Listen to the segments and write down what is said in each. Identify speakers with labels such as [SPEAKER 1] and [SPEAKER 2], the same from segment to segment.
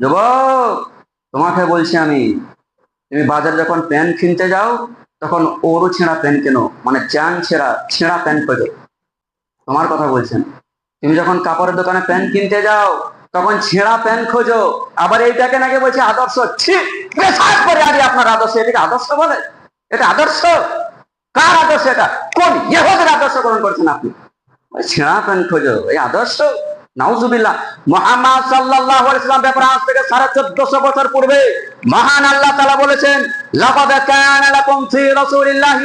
[SPEAKER 1] যুবক, তোমাকে বলছি আমি, তুমি বাজারে যখন প্যান্ট কিনতে যাও, তখন ওরও ছেঁড়া প্যান্ট কেন মানে চান ছেঁড়া ছেঁড়া প্যান্ট খোঁজো। তোমার কথা বলছেন তুমি যখন কাপড়ের দোকানে প্যান্ট কিনতে যাও, তখন ছেঁড়া প্যান্ট খোঁজো। আবার এইটাকে নাকি বলছে আদর্শ। আগে আপনার আদর্শ? এটাকে আদর্শ বলে? এটা আদর্শ? কার আদর্শ এটা? কোন ইহুদের আদর্শ গ্রহণ করছেন আপনি? ছেঁড়া প্যান্ট খোঁজো। এই আদর্শ? নাউজুবিল্লাহ। মোহাম্মদ সাল্লাল্লাহু আলাইহি সাল্লাম ব্যাপারে বছর পূর্বে মহান আল্লাহ তাআলা বলেছেন, লাকাদ কানা লাকুম ফি রাসূলিল্লাহি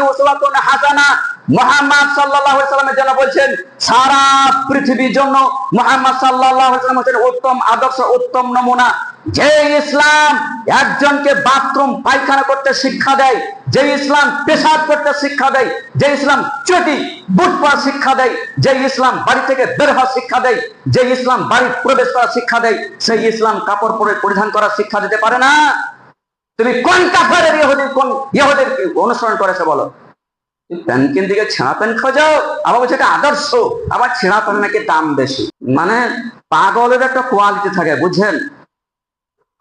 [SPEAKER 1] মোহাম্মদ সাল্লামের জন্য বলছেন, সারা পৃথিবীর জন্য মোহাম্মদ আলাইহি সাল্লাম হচ্ছেন উত্তম আদর্শ, উত্তম নমুনা। যে ইসলাম একজনকে বাথরুম, পায়খানা করতে শিক্ষা দেয়, যে ইসলাম পেশাব করতে শিক্ষা দেয়, যে ইসলাম চটি, বুট শিক্ষা দেয়, যে ইসলাম বাড়ি থেকে বের হওয়ার শিক্ষা দেয়, যে ইসলাম বাড়ি প্রবেশ করা শিক্ষা দেয়, সেই ইসলাম কাপড় পরে পরিধান করার শিক্ষা দিতে পারে না। তুমি কোন কাপড়ের ইহুদি কোন, ইহুদের অনুসরণ করেছে বলো? কিনতে গিয়ে ছেঁড়া প্যান খোঁজো আবার বলছে, এটা আদর্শ। আবার ছেঁড়া প্যান নাকি দাম বেশি। মানে পাগলের একটা কোয়ালিটি থাকে, বুঝছেন?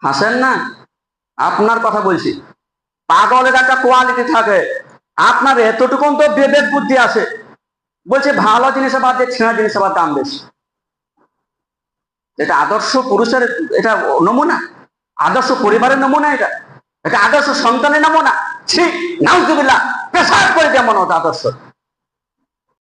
[SPEAKER 1] হাসেন না? আপনার কথা বলছি। পাগলের একটা কোয়ালিটি থাকে। আপনার এতটুকুন তো বিবেক বুদ্ধি আছে। বলছে, ভালো জিনিসের বাদ দিয়ে ছেঁড়া জিনিসের বাদ দাম বেশি। এটা আদর্শ পুরুষের, এটা নমুনা। আদর্শ পরিবারের নমুনা এটা। এটা আদর্শ সন্তানের নমুনা। ঠিক নাউজুবিল্লাহ। abbiamo notato assolutamente.